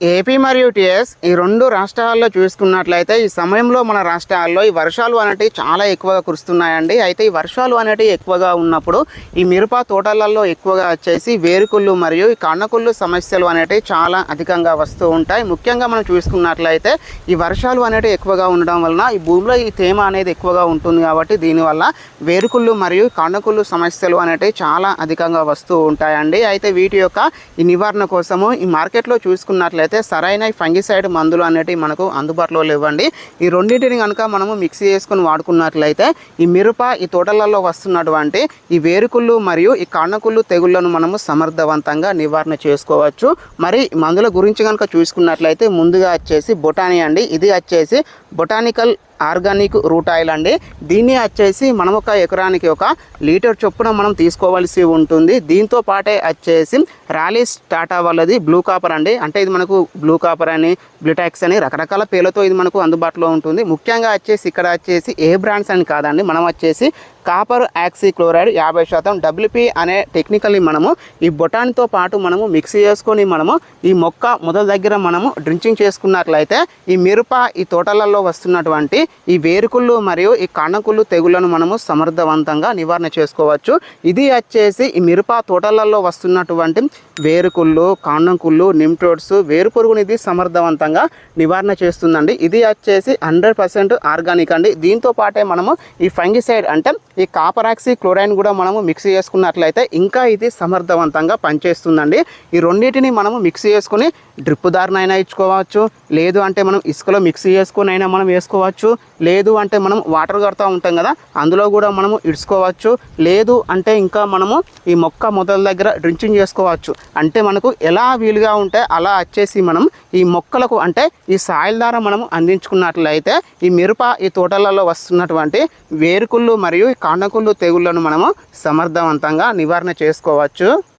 AP మరియు TS ఈ రెండు రాష్ట్రాల్లో చూసుకున్నట్లయితే ఈ సమయంలో మన రాష్ట్రాల్లో ఈ వర్షాలు అనేటివి చాలా ఎక్కువగా కురుస్తున్నాయండి. అయితే ఈ వర్షాలు అనేటివి ఎక్కువగా ఉన్నప్పుడు ఈ మిరప తోటలలో ఎక్కువగా వచ్చేసి వేరుకుళ్ళు మరియు ఈ కన్నకుళ్ళు సమస్యలు అనేటివి చాలా అధికంగా వస్తూ ఉంటాయి. ముఖ్యంగా మనం చూసుకున్నట్లయితే ఈ వర్షాలు అనేటివి ఎక్కువగా ఉండడం వలన ఈ భూమిలో ఈ తేమ అనేది ఎక్కువగా ఉంటుంది కాబట్టి దీనివల్ల వేరుకుళ్ళు మరియు కన్నకుళ్ళు సమస్యలు అనేటివి చాలా అధికంగా వస్తూ ఉంటాయండి. అయితే వీటి యొక్క ఈ నివారణ కోసము ఈ మార్కెట్లో చూసుకున్నట్లయితే అయితే సరైన ఫంగిసైడ్ మందులు అనేటివి మనకు అందుబాటులో లేవండి. ఈ రెండింటిని కనుక మనము మిక్సీ చేసుకొని వాడుకున్నట్లయితే ఈ మిరప ఈ తోటలలో వస్తున్నటువంటి ఈ వేరుకుళ్ళు మరియు ఈ కణకుళ్ళు తెగుళ్ళను మనము సమర్థవంతంగా నివారణ చేసుకోవచ్చు. మరి మందుల గురించి కనుక చూసుకున్నట్లయితే ముందుగా వచ్చేసి బొటానీ అండి. ఇది వచ్చేసి బొటానికల్ ఆర్గానిక్ రూట్ ఆయిల్ అండి. దీన్ని వచ్చేసి మనం ఒక ఎకరానికి ఒక లీటర్ చొప్పున మనం తీసుకోవాల్సి ఉంటుంది. దీంతో పాటే వచ్చేసి ర్యాలీస్ టాటా వాళ్ళది బ్లూ కాపర్ అండి. అంటే ఇది మనకు బ్లూ కాపర్ అని బ్లిటాక్స్ అని రకరకాల పేర్లతో ఇది మనకు అందుబాటులో ఉంటుంది. ముఖ్యంగా వచ్చేసి ఇక్కడ వచ్చేసి ఏ బ్రాండ్స్ అని కాదండి. మనం వచ్చేసి కాపర్ యాక్సీ క్లోరైడ్ యాభై శాతం డబ్ల్యూపీ అనే టెక్నికల్ని మనము ఈ బొటాన్తో పాటు మనము మిక్స్ చేసుకొని మనము ఈ మొక్క మొదల దగ్గర మనము డ్రించింగ్ చేసుకున్నట్లయితే ఈ మిరప ఈ తోటలలో వస్తున్నటువంటి ఈ వేరుకుళ్ళు మరియు ఈ కాండకుళ్ళు తెగులను మనము సమర్థవంతంగా నివారణ చేసుకోవచ్చు. ఇది వచ్చేసి ఈ మిరప తోటలలో వస్తున్నటువంటి వేరుకుళ్ళు కాండంకుళ్ళు నిమ్టోడ్స్ వేరు పురుగుని ఇది సమర్థవంతంగా నివారణ చేస్తుందండి. ఇది వచ్చేసి హండ్రెడ్ పర్సెంట్ ఆర్గానిక్ అండి. దీంతో పాటే మనము ఈ ఫంగిసైడ్ అంటే ఈ కాపరాక్సీ క్లోరైన్ కూడా మనము మిక్స్ చేసుకున్నట్లయితే ఇంకా ఇది సమర్థవంతంగా పనిచేస్తుందండి. ఈ రెండింటిని మనము మిక్స్ చేసుకుని డ్రిప్ దారినైనా ఇచ్చుకోవచ్చు. లేదు అంటే మనం ఇసుకలో మిక్స్ చేసుకుని అయినా మనం వేసుకోవచ్చు. లేదు అంటే మనం వాటర్ కడతా ఉంటాం కదా అందులో కూడా మనము ఇడుచుకోవచ్చు. లేదు అంటే ఇంకా మనము ఈ మొక్క మొదల దగ్గర డ్రించింగ్ చేసుకోవచ్చు. అంటే మనకు ఎలా వీలుగా ఉంటే అలా వచ్చేసి మనం ఈ మొక్కలకు అంటే ఈ సాయిల్ ద్వారా మనం అందించుకున్నట్లయితే ఈ మిరప ఈ తోటలలో వస్తున్నటువంటి వేరుకుళ్ళు మరియు కాండకుళ్ళు తెగుళ్ళను మనము సమర్థవంతంగా నివారణ చేసుకోవచ్చు.